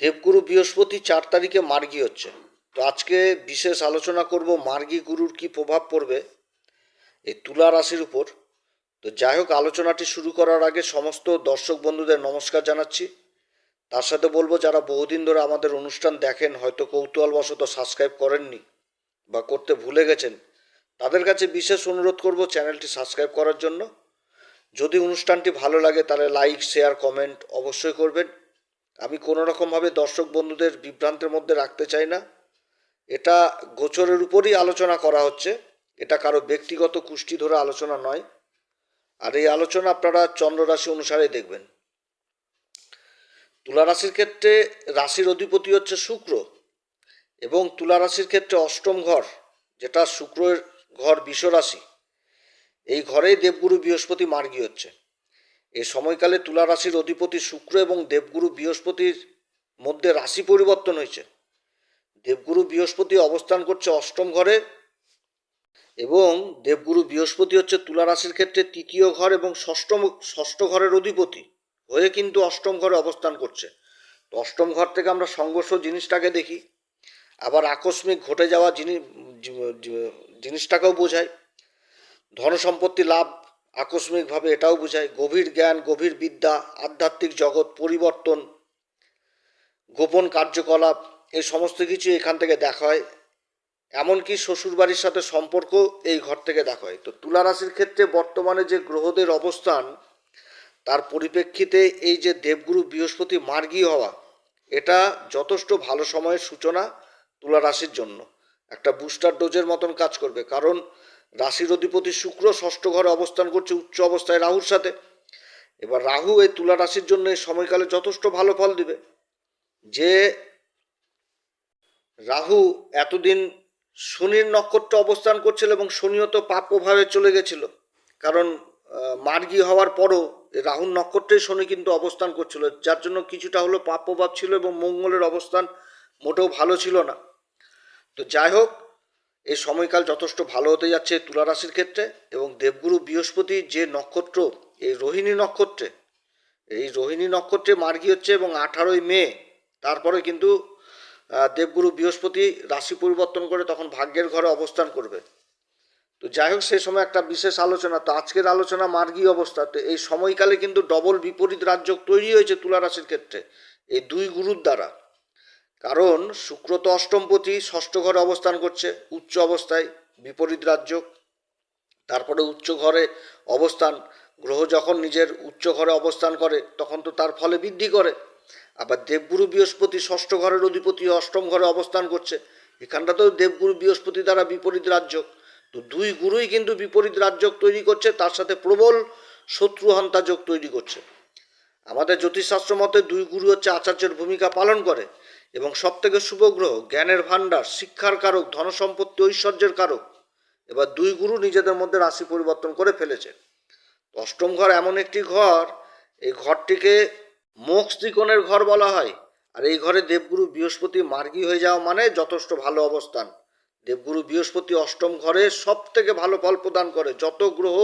দেবগুরু বৃহস্পতি চার তারিখে মার্গী হচ্ছে। তো আজকে বিশেষ আলোচনা করব মার্গী গুরুর কি প্রভাব পড়বে এই তুলা রাশির উপর। তো যাই হোক, আলোচনাটি শুরু করার আগে সমস্ত দর্শক বন্ধুদের নমস্কার জানাচ্ছি। তার সাথে বলব, যারা বহুদিন ধরে আমাদের অনুষ্ঠান দেখেন, হয়তো কৌতূহলবশত সাবস্ক্রাইব করেননি বা করতে ভুলে গেছেন, তাদের কাছে বিশেষ অনুরোধ করব চ্যানেলটি সাবস্ক্রাইব করার জন্য। যদি অনুষ্ঠানটি ভালো লাগে তাহলে লাইক, শেয়ার, কমেন্ট অবশ্যই করবেন। আমি কোনো রকমভাবে দর্শক বন্ধুদের বিভ্রান্তের মধ্যে রাখতে চাই না। এটা গোচরের উপরই আলোচনা করা হচ্ছে। এটা কারও ব্যক্তিগত কুষ্টি ধরে আলোচনা নয়। আর এই আলোচনা আপনারা চন্দ্র রাশি অনুসারে দেখবেন। তুলা রাশির ক্ষেত্রে রাশির অধিপতি হচ্ছে শুক্র এবং তুলা রাশির ক্ষেত্রে অষ্টম ঘর, যেটা শুক্রের ঘর বিষ রাশি এই ঘরেই দেবগুরু বৃহস্পতি মার্গী হচ্ছে। এই সময়কালে তুলা রাশির অধিপতি শুক্র এবং দেবগুরু বৃহস্পতির মধ্যে রাশি পরিবর্তন হয়েছে। দেবগুরু বৃহস্পতি অবস্থান করছে অষ্টম ঘরে এবং দেবগুরু বৃহস্পতি হচ্ছে তুলা রাশির ক্ষেত্রে তৃতীয় ঘর এবং ষষ্ঠম, ষষ্ঠ ঘরের অধিপতি হয়ে কিন্তু অষ্টম ঘরে অবস্থান করছে। তো অষ্টম ঘর থেকে আমরা সংঘর্ষ জিনিসটাকে দেখি। আবার আকস্মিক ঘটে যাওয়া জিনিস জিনিসটাকেও বোঝায়। ধন সম্পত্তি লাভ আকস্মিকভাবে এটাও বোঝায় গভীর জ্ঞান, গভীর বিদ্যা, আধ্যাত্মিক জগৎ, পরিবর্তন, গোপন কার্যকলাপ এই সমস্ত কিছু এখান থেকে দেখা হয়। এমনকি শ্বশুরবাড়ির সাথে সম্পর্ক এই ঘর থেকে দেখা হয়। তো তুলা রাশির ক্ষেত্রে বর্তমানে যে গ্রহদের অবস্থান, তার পরিপ্রেক্ষিতে এই যে দেবগুরু বৃহস্পতি মার্গী হওয়া, এটা যথেষ্ট ভালো সময়ের সূচনা তুলা রাশির জন্য। একটা বুস্টার ডোজের মতন কাজ করবে। কারণ রাশির অধিপতি শুক্র ষষ্ঠ ঘরে অবস্থান করছে উচ্চ অবস্থায় রাহুর সাথে। এবার রাহু এই তুলা রাশির জন্য এই সময়কালে যথেষ্ট ভালো ফল দিবে। যে রাহু এতদিন শনির নক্ষত্রে অবস্থান করছিল এবং শনিও তো পাপ প্রভাবে চলে গেছিল। কারণ মার্গী হওয়ার পরও রাহুর নক্ষত্রে শনি কিন্তু অবস্থান করছিল। যার জন্য কিছুটা হলো পাপ প্রভাব ছিল এবং মঙ্গলের অবস্থান মোটেও ভালো ছিল না। তো যাই হোক এই সময়কাল যথেষ্ট ভালো হতে যাচ্ছে তুলা রাশির ক্ষেত্রে এবং দেবগুরু বৃহস্পতি যে নক্ষত্র এই রোহিণী নক্ষত্রে, এই রোহিণী নক্ষত্রে মার্গী হচ্ছে এবং আঠারোই মে, তারপরে কিন্তু দেবগুরু বৃহস্পতি রাশি পরিবর্তন করে তখন ভাগ্যের ঘরে অবস্থান করবে। তো যাই হোক সেই সময় একটা বিশেষ আলোচনা, তো আজকের আলোচনা মার্গী অবস্থা, তো এই সময়কালে কিন্তু ডবল বিপরীত রাজ্য তৈরি হয়েছে তুলা রাশির ক্ষেত্রে, এই দুই গুরুর দ্বারা। কারণ শুক্র তো অষ্টমপতি ষষ্ঠ ঘরে অবস্থান করছে, উচ্চ অবস্থায় বিপরীত রাজ্য। তারপরে উচ্চ ঘরে অবস্থান, গ্রহ যখন নিজের উচ্চ ঘরে অবস্থান করে, তখন তো তার ফলে বৃদ্ধি করে। আবার দেবগুরু বৃহস্পতি ষষ্ঠ ঘরের অধিপতি অষ্টম ঘরে অবস্থান করছে। এখানটা তো দেবগুরু বৃহস্পতি দ্বারা বিপরীত রাজ্য। তো দুই গুরুই কিন্তু বিপরীত রাজ্য তৈরি করছে, তার সাথে প্রবল শত্রুহন্তা যোগ তৈরি করছে। আমাদের জ্যোতিষশাস্ত্র মতে দুই গুরু হচ্ছে আচার্যের ভূমিকা পালন করে এবং সব থেকে শুভ গ্রহ, জ্ঞানের ভাণ্ডার, শিক্ষার কারক, ধনসম্পত্তি, ঐশ্বর্যের কারক। এবার দুই গুরু নিজেদের মধ্যে রাশি পরিবর্তন করে ফেলেছে। অষ্টম ঘর এমন একটি ঘর, এই ঘরটিকে মোক্ষ ত্রিকোণের ঘর বলা হয়। আর এই ঘরে দেবগুরু বৃহস্পতি মার্গী হয়ে যাওয়া মানে যথেষ্ট ভালো অবস্থান। দেবগুরু বৃহস্পতি অষ্টম ঘরে সব থেকে ভালো ফল প্রদান করে। যত গ্রহ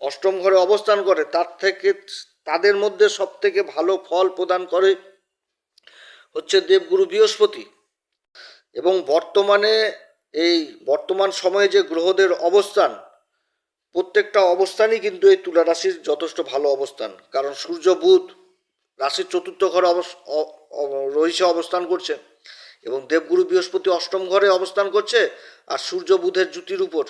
অষ্টম ঘরে অবস্থান করে, তার থেকে তাদের মধ্যে সব থেকে ভালো ফল প্রদান করে হচ্ছে দেবগুরু বৃহস্পতি। এবং বর্তমানে এই বর্তমান সময়ে যে গ্রহদের অবস্থান, প্রত্যেকটা অবস্থানই কিন্তু এই তুলা রাশির যথেষ্ট ভালো অবস্থান। কারণ সূর্য, বুধ রাশির চতুর্থ ঘরে রহিষে অবস্থান করছে এবং দেবগুরু বৃহস্পতি অষ্টম ঘরে অবস্থান করছে আর সূর্য, বুধের জুতির উপর।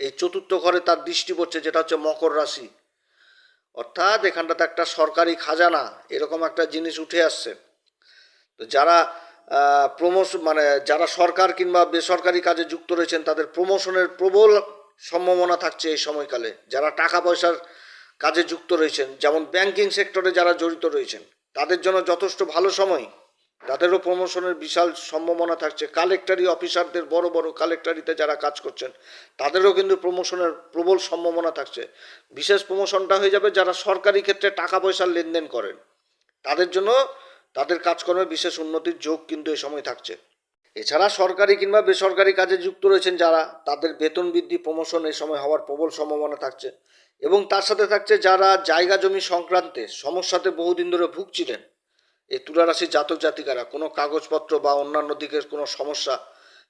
এই চতুর্থ ঘরে তার দৃষ্টি পড়ছে যেটা হচ্ছে মকর রাশি। অর্থাৎ এখানটাতে একটা সরকারি খাজানা, এরকম একটা জিনিস উঠে আসছে। তো যারা প্রমোশন মানে যারা সরকার কিংবা বেসরকারি কাজে যুক্ত রয়েছেন, তাদের প্রমোশনের প্রবল সম্ভাবনা থাকছে এই সময়কালে। যারা টাকা পয়সার কাজে যুক্ত রয়েছেন, যেমন ব্যাংকিং সেক্টরে যারা জড়িত রয়েছেন, তাদের জন্য যথেষ্ট ভালো সময়। তাদেরও প্রমোশনের বিশাল সম্ভাবনা থাকছে। কালেক্টারি অফিসারদের বড় বড় কালেক্টারিতে যারা কাজ করছেন, তাদেরও কিন্তু প্রমোশনের প্রবল সম্ভাবনা থাকছে। বিশেষ প্রমোশনটা হয়ে যাবে যারা সরকারি ক্ষেত্রে টাকা পয়সার লেনদেন করেন। তাদের জন্য তাদের কাজকর্মে বিশেষ উন্নতির যোগ কিন্তু এই সময় থাকছে। এছাড়া সরকারি কিংবা বেসরকারি কাজে যুক্ত রয়েছেন যারা, তাদের বেতন বৃদ্ধি প্রমোশন এই সময় হওয়ার প্রবল সম্ভাবনা থাকছে। এবং তার সাথে থাকছে যারা জায়গা জমি সংক্রান্তে সমস্যাতে বহুদিন ধরে ভুগছিলেন এই তুলা রাশির জাতক জাতিকারা, কোনো কাগজপত্র বা অন্যান্য দিকের কোনো সমস্যা,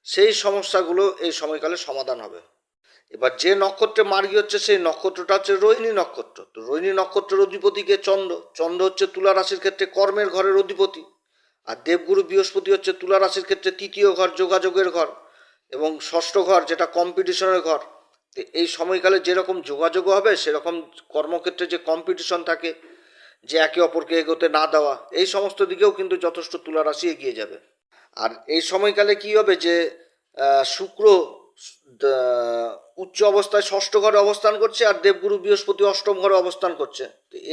সেই সমস্যাগুলো এই সময়কালে সমাধান হবে। এবার যে নক্ষত্রে মার্গী হচ্ছে, সেই নক্ষত্রটা হচ্ছে রোহিণী নক্ষত্র। তো রোহিণী নক্ষত্রের অধিপতিকে চন্দ্র। চন্দ্র হচ্ছে তুলা রাশির ক্ষেত্রে কর্মের ঘরের অধিপতি। আর দেবগুরু বৃহস্পতি হচ্ছে তুলা রাশির ক্ষেত্রে তৃতীয় ঘর, যোগাযোগের ঘর এবং ষষ্ঠ ঘর যেটা কম্পিটিশনের ঘর। এই সময়কালে যেরকম যোগাযোগ হবে, সেরকম কর্মক্ষেত্রে যে কম্পিটিশন থাকে যে একে অপরকে এগোতে না দেওয়া, এই সমস্ত দিকেও কিন্তু যথেষ্ট তুলা রাশি এগিয়ে যাবে। আর এই সময়কালে কি হবে যে শুক্র উচ্চ অবস্থায় ষষ্ঠ ঘরে অবস্থান করছে আর দেবগুরু বৃহস্পতি অষ্টম ঘরে অবস্থান করছে।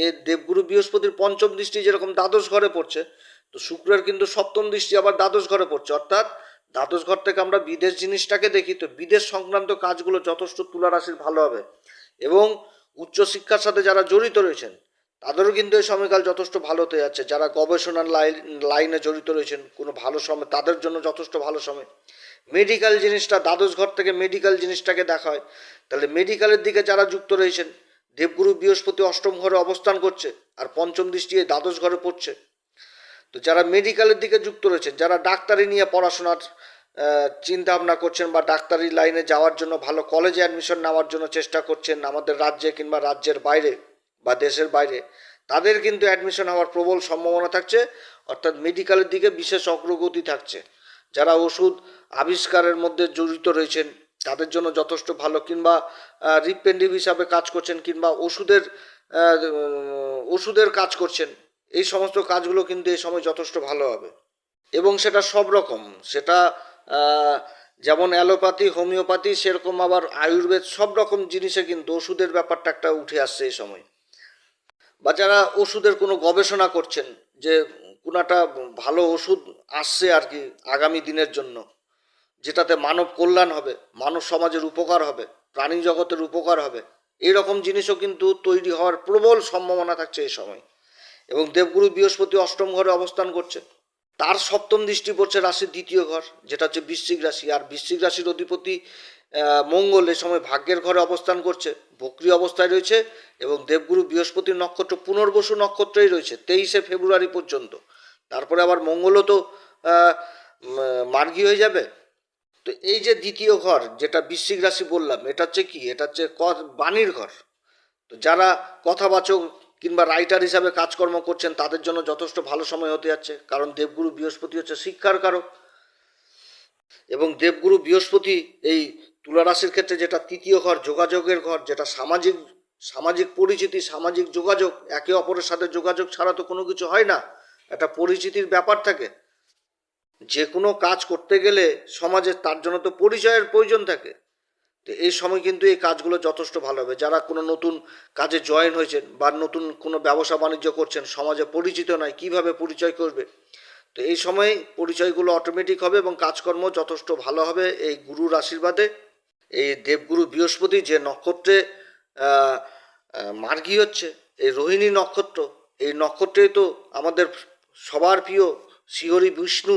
এ দেবগুরু বৃহস্পতির পঞ্চম দৃষ্টি যেরকম দ্বাদশ ঘরে পড়ছে, তো শুক্রের কিন্তু সপ্তম দৃষ্টি আবার দ্বাদশ ঘরে পড়ছে। অর্থাৎ দ্বাদশ ঘর থেকে আমরা বিদেশ জিনিসটাকে দেখি, তো বিদেশ সংক্রান্ত কাজগুলো যথেষ্ট তুলা রাশির ভালো হবে। এবং উচ্চশিক্ষার সাথে যারা জড়িত রয়েছেন তাদেরও কিন্তু এই সময়কাল যথেষ্ট ভালো হতে যাচ্ছে। যারা গবেষণার লাইন, লাইনে জড়িত রয়েছেন, কোনো ভালো সময়, তাদের জন্য যথেষ্ট ভালো সময়। মেডিকেল জিনিসটা, দ্বাদশ ঘর থেকে মেডিকেল জিনিসটাকে দেখা হয়। তাহলে মেডিকেলের দিকে যারা যুক্ত রয়েছেন, দেবগুরু বৃহস্পতি অষ্টম ঘরে অবস্থান করছে, আর পঞ্চম দৃষ্টি এই দ্বাদশ ঘরে পড়ছে। তো যারা মেডিকেলের দিকে যুক্ত রয়েছেন, যারা ডাক্তারি নিয়ে পড়াশোনার চিন্তা ভাবনা করছেন বা ডাক্তারি লাইনে যাওয়ার জন্য ভালো কলেজে অ্যাডমিশন নেওয়ার জন্য চেষ্টা করছেন আমাদের রাজ্যে কিংবা রাজ্যের বাইরে বা দেশের বাইরে, তাদের কিন্তু অ্যাডমিশন হওয়ার প্রবল সম্ভাবনা থাকছে, অর্থাৎ মেডিকেলের দিকে বিশেষ অগ্রগতি থাকছে। যারা ওষুধ আবিষ্কারের মধ্যে জড়িত রয়েছেন, তাদের জন্য যথেষ্ট ভালো, কিংবা রিপ্রেন্টিভ হিসাবে কাজ করছেন, কিংবা ওষুধের ওষুধের কাজ করছেন, এই সমস্ত কাজগুলো কিন্তু এই সময় যথেষ্ট ভালো হবে। এবং সেটা সব রকম, সেটা যেমন অ্যালোপ্যাথি, হোমিওপ্যাথি, সেরকম আবার আয়ুর্বেদ, সব রকম জিনিসে কিন্তু ওষুধের ব্যাপারটা একটা উঠে আসছে এই সময়। বা যারা ওষুধের কোনো গবেষণা করছেন যে কোনো একটা ভালো ওষুধ আসছে আর কি আগামী দিনের জন্য, যেটাতে মানব কল্যাণ হবে, মানব সমাজের উপকার হবে, প্রাণী জগতের উপকার হবে এই রকম জিনিসও কিন্তু তৈরি হওয়ার প্রবল সম্ভাবনা থাকছে এই সময়। এবং দেবগুরু বৃহস্পতি অষ্টম ঘরে অবস্থান করছে তার সপ্তম দৃষ্টি পড়ছে রাশির দ্বিতীয় ঘর, যেটা হচ্ছে বৃশ্চিক রাশি। আর বৃশ্চিক রাশির অধিপতি মঙ্গল এ সময় ভাগ্যের ঘরে অবস্থান করছে, বক্রি অবস্থায় রয়েছে এবং দেবগুরু বৃহস্পতির নক্ষত্র, পুনর্বসু নক্ষত্রেই রয়েছে, তেইশে ফেব্রুয়ারি পর্যন্ত। তারপরে আবার মঙ্গলও তো মার্গী হয়ে যাবে। তো এই যে দ্বিতীয় ঘর, যেটা বৃশ্চিক রাশি বললাম, এটা হচ্ছে কি? এটা হচ্ছে বাণীর ঘর। তো যারা কথাবাচক কিংবা রাইটার হিসাবে কাজকর্ম করছেন, তাদের জন্য যথেষ্ট ভালো সময় হতে যাচ্ছে, কারণ দেবগুরু বৃহস্পতি হচ্ছে শিক্ষার কারক। এবং দেবগুরু বৃহস্পতি এই তুলা রাশির ক্ষেত্রে যেটা তৃতীয় ঘর, যোগাযোগের ঘর, যেটা সামাজিক সামাজিক পরিচিতি, সামাজিক যোগাযোগ, একে অপরের সাথে যোগাযোগ ছাড়া তো কোনো কিছু হয় না। একটা পরিচিতির ব্যাপার থাকে। যে কোনো কাজ করতে গেলে সমাজে তার জন্য তো পরিচয়ের প্রয়োজন থাকে। তো এই সময় কিন্তু এই কাজগুলো যথেষ্ট ভালো হবে। যারা কোনো নতুন কাজে জয়েন হয়েছেন বা নতুন কোনো ব্যবসা বাণিজ্য করছেন, সমাজে পরিচিত নয়, কীভাবে পরিচয় করবে? তো এই সময় পরিচয়গুলো অটোমেটিক হবে এবং কাজকর্ম যথেষ্ট ভালো হবে এই গুরুর আশীর্বাদে। এই দেবগুরু বৃহস্পতি যে নক্ষত্রে মার্গী হচ্ছে, এই রোহিণী নক্ষত্র, এই নক্ষত্রে তো আমাদের সবার প্রিয় শ্রীহরি বিষ্ণু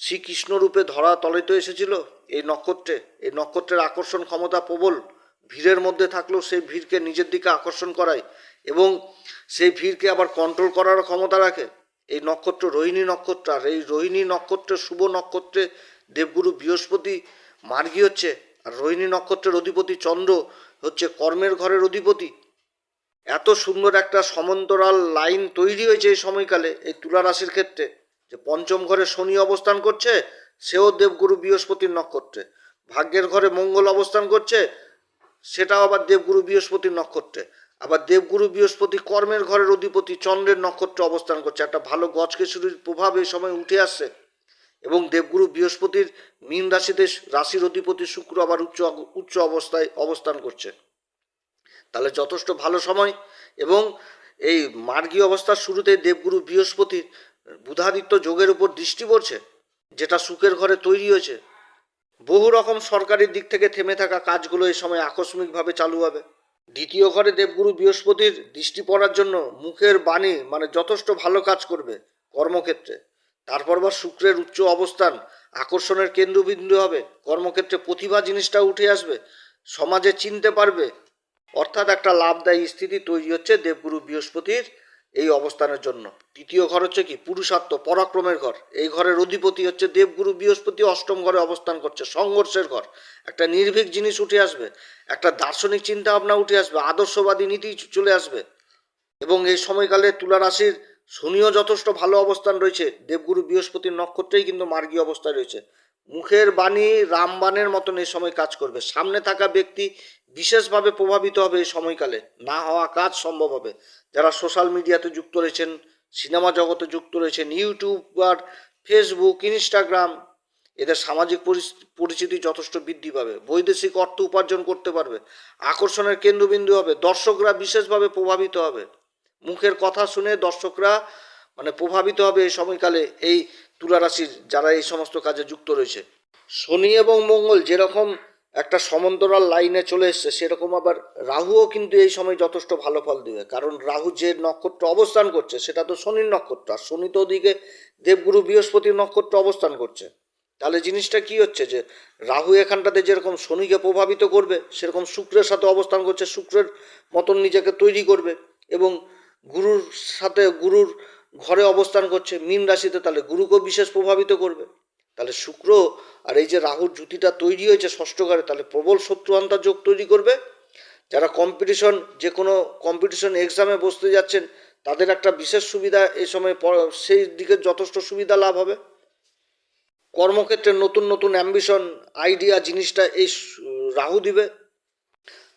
শ্রীকৃষ্ণ রূপে ধরা তলিত এসেছিল। এই নক্ষত্রে, এই নক্ষত্রের আকর্ষণ ক্ষমতা প্রবল। ভিড়ের মধ্যে থাকলেও সেই ভিড়কে নিজের দিকে আকর্ষণ করায় এবং সেই ভিড়কে আবার কন্ট্রোল করার ক্ষমতা রাখে। এই নক্ষত্র রোহিণী নক্ষত্র, আর এই রোহিণী নক্ষত্রের শুভ নক্ষত্রে দেবগুরু বৃহস্পতি মার্গী হচ্ছে। আর রোহিণী নক্ষত্রের অধিপতি চন্দ্র হচ্ছে কর্মের ঘরের অধিপতি। এত সুন্দর একটা সমান্তরাল লাইন তৈরি হয়েছে এই সময়কালে, এই তুলা রাশির ক্ষেত্রে, যে পঞ্চম ঘরে শনি অবস্থান করছে, সেও দেবগুরু বৃহস্পতির নক্ষত্রে। ভাগ্যের ঘরে মঙ্গল অবস্থান করছে, সেটাও আবার দেবগুরু বৃহস্পতির নক্ষত্রে। আবার দেবগুরু বৃহস্পতি কর্মের ঘরের অধিপতি চন্দ্রের নক্ষত্রে অবস্থান করছে। একটা ভালো গজকেশরীর প্রভাব এই সময় উঠে আসছে। এবং দেবগুরু বৃহস্পতির মীন রাশিতে রাশির অধিপতি শুক্র আবার উচ্চ উচ্চ অবস্থায় অবস্থান করছে। তাহলে যথেষ্ট ভালো সময় এবং এই মার্গী অবস্থার শুরুতে দেবগুরু বৃহস্পতির বুধাদিত্য যোগের উপর দৃষ্টি পড়ছে, যেটা সুখের ঘরে তৈরি হয়েছে। বহু রকম সরকারি দিক থেকে থেমে থাকা কাজগুলো এই সময় আকস্মিকভাবে চালু হবে। দ্বিতীয় ঘরে দেবগুরু বৃহস্পতির দৃষ্টি পড়ার জন্য মুখের বাণী মানে যথেষ্ট ভালো কাজ করবে কর্মক্ষেত্রে। তারপর বা শুক্রের উচ্চ অবস্থান, আকর্ষণের কেন্দ্রবিন্দু হবে, কর্মক্ষেত্রে প্রতিভা জিনিসটা উঠে আসবে, সমাজে চিনতে পারবে। অর্থাৎ একটা লাভদায়ী স্থিতি তৈরি হচ্ছে দেবগুরু বৃহস্পতির এই অবস্থানের জন্য। তৃতীয় ঘর হচ্ছে কি? পুরুষার্থ, পরাক্রমের ঘর। এই ঘরের অধিপতি হচ্ছে দেবগুরু বৃহস্পতি, অষ্টম ঘরে অবস্থান করছে, সংঘর্ষের ঘর। একটা নির্ভীক জিনিস উঠে আসবে, একটা দার্শনিক চিন্তা ভাবনা উঠে আসবে, আদর্শবাদী নীতি চলে আসবে। এবং এই সময়কালে তুলা রাশির শনিও যথেষ্ট ভালো অবস্থান রয়েছে। দেবগুরু বৃহস্পতির নক্ষত্রেই কিন্তু মার্গী অবস্থায় রয়েছে। মুখের বাণী রামবাণের মতন এই সময় কাজ করবে। সামনে থাকা ব্যক্তি বিশেষভাবে প্রভাবিত হবে এই সময়কালে। না হওয়া কাজ সম্ভব হবে। যারা সোশ্যাল মিডিয়াতে যুক্ত রয়েছেন, সিনেমা জগতে যুক্ত রয়েছেন, ইউটিউবার, ফেসবুক, ইনস্টাগ্রাম, এদের সামাজিক পরিচিতি যথেষ্ট বৃদ্ধি পাবে। বৈদেশিক অর্থ উপার্জন করতে পারবে। আকর্ষণের কেন্দ্রবিন্দু হবে। দর্শকরা বিশেষভাবে প্রভাবিত হবে। মুখের কথা শুনে দর্শকরা মানে প্রভাবিত হবে এই সময়কালে এই তুলা রাশির যারা এই সমস্ত কাজে যুক্ত রয়েছে। শনি এবং মঙ্গল যেরকম একটা সমান্তরাল লাইনে চলে এসছে, সেরকম আবার রাহুও কিন্তু এই সময় যথেষ্ট ভালো ফল দেবে। কারণ রাহু যে নক্ষত্র অবস্থান করছে, সেটা তো শনির নক্ষত্র। আর শনি তো ওদিকে দেবগুরু বৃহস্পতির নক্ষত্র অবস্থান করছে। তাহলে জিনিসটা কি হচ্ছে যে, রাহু এখানটাতে যেরকম শনিকে প্রভাবিত করবে, সেরকম শুক্রের সাথে অবস্থান করছে, শুক্রের মতন নিজেকে তৈরি করবে এবং গুরুর সাথে গুরুর ঘরে অবস্থান করছে, মীন রাশিতে, তাহলে গুরুকেও বিশেষ প্রভাবিত করবে। তাহলে শুক্র আর এই যে রাহুর জুতিটা তৈরি হয়েছে ষষ্ঠ ঘরে, তাহলে প্রবল শত্রু যোগ তৈরি করবে। যারা কম্পিটিশন যে কোনো কম্পিটিশন এক্সামে বসতে যাচ্ছেন, তাদের একটা বিশেষ সুবিধা এই সময় সেই দিকে যথেষ্ট সুবিধা লাভ হবে। কর্মক্ষেত্রে নতুন নতুন অ্যাম্বিশন আইডিয়া জিনিসটা এই রাহু দিবে।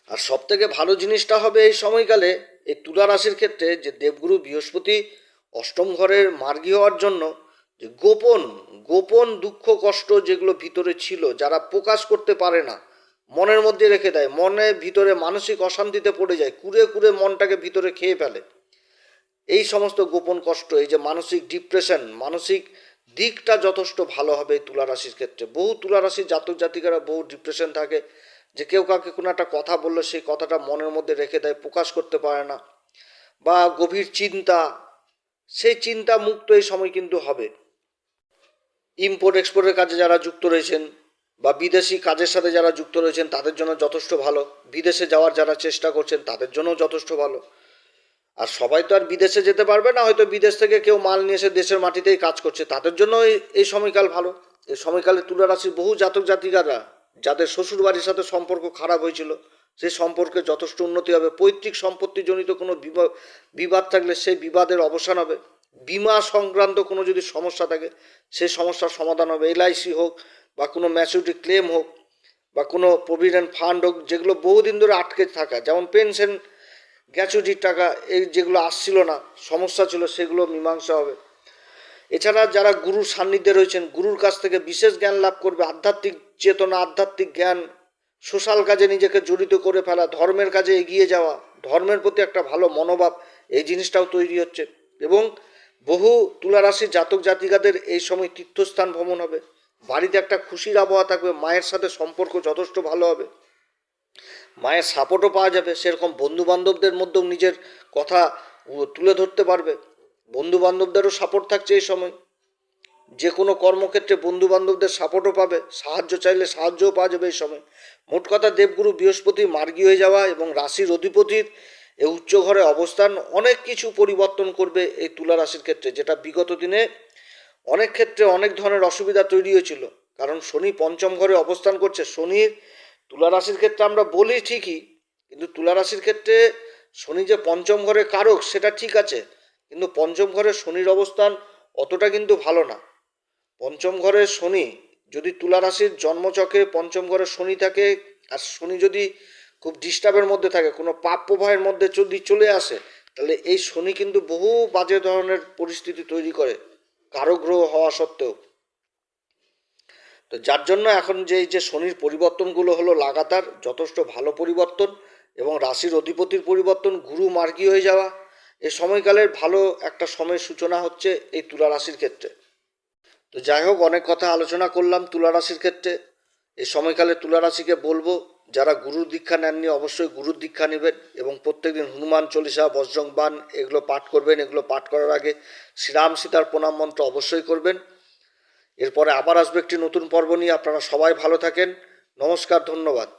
আর সব থেকে ভালো জিনিসটা হবে এই সময়কালে এই তুলা রাশির ক্ষেত্রে যে দেবগুরু বৃহস্পতি অষ্টম ঘরের মার্গী হওয়ার জন্য যে গোপন গোপন দুঃখ, কষ্ট যেগুলো ভিতরে ছিল, যারা প্রকাশ করতে পারে না, মনের মধ্যে রেখে দেয়, মনে ভিতরে মানসিক অশান্তিতে পড়ে যায়, কুড়ে কুড়ে মনটাকে ভিতরে খেয়ে ফেলে। এই সমস্ত গোপন কষ্ট, এই যে মানসিক ডিপ্রেশন, মানসিক দিকটা যথেষ্ট ভালো হবে তুলা রাশির ক্ষেত্রে। বহু তুলা রাশির জাতক জাতিকারা বহু ডিপ্রেশন থাকে যে কেউ কাউকে কোনো একটা কথা বলল সেই কথাটা মনের মধ্যে রেখে দেয়, প্রকাশ করতে পারে না। বা গভীর চিন্তা, সেই চিন্তা মুক্ত এই সময় কিন্তু হবে। ইম্পোর্ট এক্সপোর্টের কাজে যারা যুক্ত রয়েছেন বা বিদেশি কাজের সাথে যারা যুক্ত রয়েছেন, তাদের জন্য যথেষ্ট ভালো। বিদেশে যাওয়ার যারা চেষ্টা করছেন, তাদের জন্য যথেষ্ট ভালো। আর সবাই তো আর বিদেশে যেতে পারবে না, হয়তো বিদেশ থেকে কেউ মাল নিয়ে এসে দেশের মাটিতেই কাজ করছে। তাদের জন্য এই সময়কাল ভালো। এই সময়কালে তুলা রাশির বহু জাতক জাতিকারা যাদের শ্বশুর বাড়ির সাথে সম্পর্ক খারাপ হয়েছিল সেই সম্পর্কে যথেষ্ট উন্নতি হবে। পৈতৃক সম্পত্তিজনিত কোনো বিবা- বিবাদ থাকলে সেই বিবাদের অবসান হবে। বিমা সংক্রান্ত কোনো যদি সমস্যা থাকে সেই সমস্যার সমাধান হবে। এলআইসি হোক বা কোনো ম্যাচুরিটি ক্লেম হোক বা কোনো প্রভিডেন্ট ফান্ড হোক, যেগুলো বহুদিন ধরে আটকে থাকা, যেমন পেনশন গ্র্যাচুইটির টাকা, এই যেগুলো আসছিল না, সমস্যা ছিল, সেগুলো মীমাংসা হবে। এছাড়া যারা গুরুর সান্নিধ্যে রয়েছেন, গুরুর কাছ থেকে বিশেষ জ্ঞান লাভ করবে, আধ্যাত্মিক চেতনা, আধ্যাত্মিক জ্ঞান, সোশ্যাল কাজে নিজেকে জড়িত করে ফেলা, ধর্মের কাজে এগিয়ে যাওয়া, ধর্মের প্রতি একটা ভালো মনোভাব, এই জিনিসটাও তৈরি হচ্ছে। এবং বহু তুলারাশির জাতক জাতিকাদের এই সময় তীর্থস্থান ভ্রমণ হবে। বাড়িতে একটা খুশির আবহাওয়া থাকবে, মায়ের সাথে সম্পর্ক যথেষ্ট ভালো হবে। মায়ের সাপোর্টও পাওয়া যাবে, সেরকম বন্ধু বান্ধবদের মধ্যেও নিজের কথা তুলে ধরতে পারবে। বন্ধু বান্ধবদেরও সাপোর্ট থাকছে এই সময়। যে কোনো কর্মক্ষেত্রে বন্ধু বান্ধবদের সাপোর্টও পাবে, সাহায্য চাইলে সাহায্যও পাওয়া যাবে এই সময়। মোট কথা দেবগুরু বৃহস্পতি মার্গী হয়ে যাওয়া এবং রাশির অধিপতির এই উচ্চ ঘরে অবস্থান অনেক কিছু পরিবর্তন করবে এই তুলা রাশির ক্ষেত্রে, যেটা বিগত দিনে অনেক ক্ষেত্রে অনেক ধরনের অসুবিধা তৈরি হয়েছিল। কারণ শনি পঞ্চম ঘরে অবস্থান করছে, শনির তুলা রাশির ক্ষেত্রে আমরা বলি ঠিকই, কিন্তু তুলা রাশির ক্ষেত্রে শনি যে পঞ্চম ঘরে কারক, সেটা ঠিক আছে। কিন্তু পঞ্চম ঘরে শনির অবস্থান অতটা কিন্তু ভালো না। পঞ্চম ঘরে শনি যদি তুলা রাশির জন্মচকে পঞ্চম ঘরে শনি থাকে, আর শনি যদি খুব ডিস্টার্বের মধ্যে থাকে, কোনো পাপ প্রবাহের মধ্যে যদি চলে আসে, তাহলে এই শনি কিন্তু বহু বাজে ধরনের পরিস্থিতি তৈরি করে, কারও গ্রহ হওয়া সত্ত্বেও। তো যার জন্য এখন যে এই যে শনির পরিবর্তনগুলো হলো লাগাতার, যথেষ্ট ভালো পরিবর্তন এবং রাশির অধিপতির পরিবর্তন, গুরু মার্গী হয়ে যাওয়া এই সময়কালের ভালো একটা সময়ের সূচনা হচ্ছে এই তুলা রাশির ক্ষেত্রে। তো যাই হোক, অনেক কথা আলোচনা করলাম তুলা রাশির ক্ষেত্রে। এই সময়কালে তুলা রাশিকে বলব, যারা গুরুর দীক্ষা নেননি অবশ্যই গুরুর দীক্ষা নেবেন এবং প্রত্যেকদিন হনুমান চল্লিশা, বজ্রং বান এগুলো পাঠ করবেন। এগুলো পাঠ করার আগে শ্রীরাম সীতার প্রণাম মন্ত্র অবশ্যই করবেন। এরপরে আবার আসবে একটি নতুন পর্ব নিয়ে। আপনারা সবাই ভালো থাকেন। নমস্কার, ধন্যবাদ।